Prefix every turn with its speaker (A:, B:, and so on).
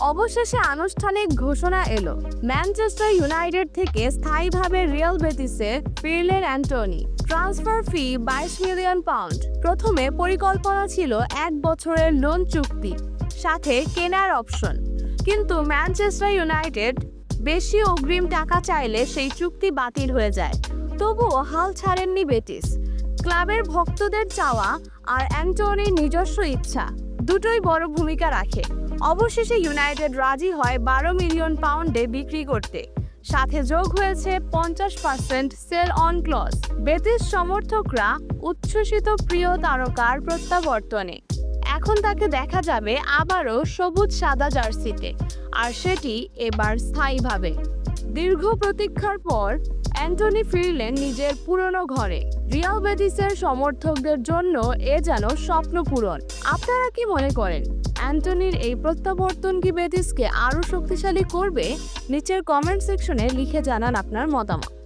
A: অবশেষে আনুষ্ঠানিক ঘোষণা এলো। ম্যানচেস্টার ইউনাইটেড থেকে স্থায়ীভাবে রিয়াল বেটিসে ফিরলেন অ্যান্টনি। ট্রান্সফার ফি বাইশ মিলিয়ন পাউন্ড। প্রথমে পরিকল্পনা ছিল এক বছরের লোন চুক্তি, সাথে কেনার অপশন। কিন্তু ম্যানচেস্টার ইউনাইটেড বেশি অগ্রিম টাকা চাইলে সেই চুক্তি বাতিল হয়ে যায়। তবুও হাল ছাড়েননি বেটিস ক্লাবের ভক্তদের চাওয়া আর অ্যান্টনির নিজস্ব ইচ্ছা দুটোই বড় ভূমিকা রাখে। অবশেষে ইউনাইটেড রাজি হয় বারো মিলিয়ন পাউন্ডে বিক্রি করতে। সাথে যোগ হয়েছে পঞ্চাশ percent sell on clause. Betis সমর্থকরা উচ্ছ্বসিত প্রিয় তারকার প্রত্যাবর্তনে। এখন তাকে দেখা যাবে আবারও সবুজ সাদা জার্সিতে, আর সেটি এবার স্থায়ীভাবে। দীর্ঘ প্রতীক্ষার পর অ্যান্টনি ফিরলেন নিজের পুরনো ঘরে। রিয়াল বেদিসের সমর্থকদের জন্য এ যেন স্বপ্ন পূরণ। আপনারা কি মনে করেন, অ্যান্টনির এই প্রত্যাবর্তন কি বেটিসকে আরও শক্তিশালী করবে? নিচের কমেন্ট সেকশনে লিখে জানান আপনার মতামত।